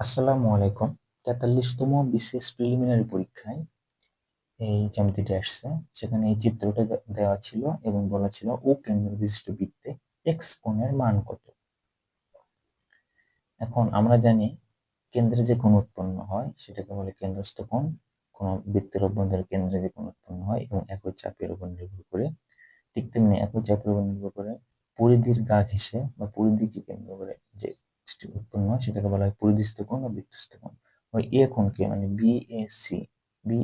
আসসালামু আলাইকুম। তেতাল্লিশতম বিশেষ প্রিলিমিনারি পরীক্ষায় এই জ্যামিতিটি আসছে। সেখানে এই চিত্রটা দেওয়া ছিল এবং বলা ছিল ও কেন্দ্র বিশিষ্ট বৃত্তে এক্স কোণের মান কত। এখন আমরা জানি কেন্দ্রে যে কোণ উৎপন্ন হয়, সেটাকে বলে কেন্দ্রস্থ কোণ। কোন বৃত্তের অভ্যন্তরে কেন্দ্রে যে কোণ উৎপন্ন হয় এবং একই চাপের উপর নির্ভর করে, ঠিক তেমনি একই চাপের উপর নির্ভর করে পরিধির গা ঘেঁষে বা পরিধিকে কেন্দ্র করে যে উৎপন্ন হয়, সেটাকে বলা হয় পরিধিস্থ কোণ বা বৃত্তস্থ কোণ। ওই এ কোণকে মানে B A C B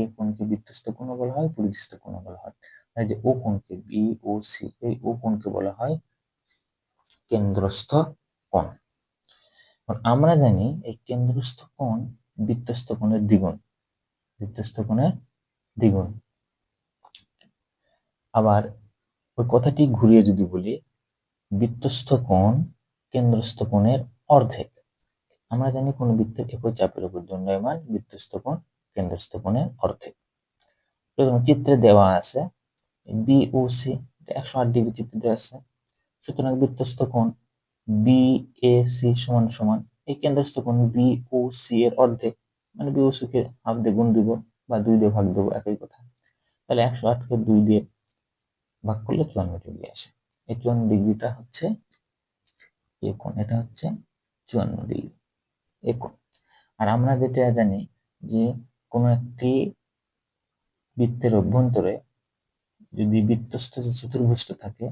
A কোণকে বৃত্তস্থ কোণ বলা হয় পরিধিস্থ কোণ বলা হয়। আর যে ও কোণকে বি ও সি এই ও কোণকে বলা হয় কেন্দ্রস্থ কোণ। আমরা জানি এই কেন্দ্রস্থ কোণ বৃত্তস্থ কোণের দ্বিগুণ, বৃত্তস্থ কোণের দ্বিগুণ। আবার ওই কথাটি ঘুরিয়ে যদি বলি, বৃত্তস্থ কোণ কেন্দ্রস্থ কোণের অর্ধেক। আমরা জানি কোন বৃত্তের একই চাপের উপর দণ্ডায়মান বৃত্তস্থ কোণ কেন্দ্রস্থ কোণের অর্ধেক চিত্রে দেওয়া আছে বি ও সি একশো আট ডিগ্রি চিত্রে দেওয়া আছে। সুতরাং বৃত্তস্থ কোণ বি এ সি সমান সমান, এই কেন্দ্রস্থ কোণ বি ও সি এর অর্ধেক মানে বি ও কে হাফ দিয়ে গুণ দিব বা দুই দিয়ে ভাগ দেবো একই কথা। তাহলে একশো আটকে দুই দিয়ে ভাগ করলে চুয়ান্ন ডিগ্রি আসে। এই চুয়ান্ন ডিগ্রিটা হচ্ছে এ কোণ, এটা হচ্ছে চুয়ান্ন ডিগ্রি এ আর আমরা যেটা জানি যে কোনো একটি বৃত্তের অভ্যন্তরে যদি বৃত্তস্থ যে চতুর্ভুজটা থাকে,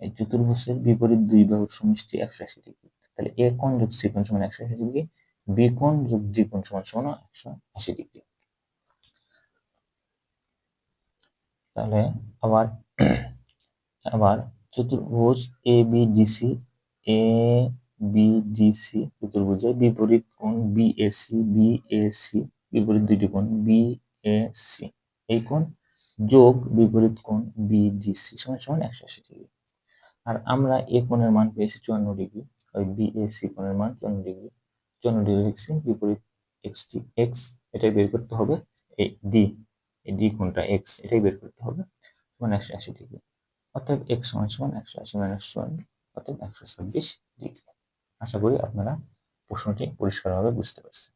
এই চতুর্ভুজের বিপরীত দুই বাহুর সমষ্টি একশো আশি ডিগ্রি। তাহলে এ কোণ যোগ সি কোণ সমান একশো আশি ডিগ্রি, বি কোণ যোগ ডি কোণ সমান সমান একশো আশি ডিগ্রি। তাহলে আবার আবার চতুর্ভুজ A B D C, A B D C চতুর্ভুজের বিপরীত কোণ B A C B A C বিপরীত দুইটি কোণ বি এ সি এই কোণ যোগ বিপরীত কোণ বি ডি সি সমান সমান একশো আশি ডিগ্রি। আর আমরা এ কোণের মান পেয়েছি চুয়ান্ন ডিগ্রি, ওই বি এ কোণের মান চুয়ান্ন ডিগ্রি। চুয়ান্ন ডিগ্রি লিখছি বিপরীত এক্স টি এক্স এটাই বের করতে হবে, এই ডি এই ডি কোণটা এক্স এটাই বের করতে হবে, সমান একশো আশি ডিগ্রি। অতএব এক্স সমান সমান একশো আশি মাইনাস চুয়ান্ন, অতএব একশো ছাব্বিশ ডিগ্রি। আশা করি আপনারা প্রশ্নটি পরিষ্কারভাবে বুঝতে পারছেন।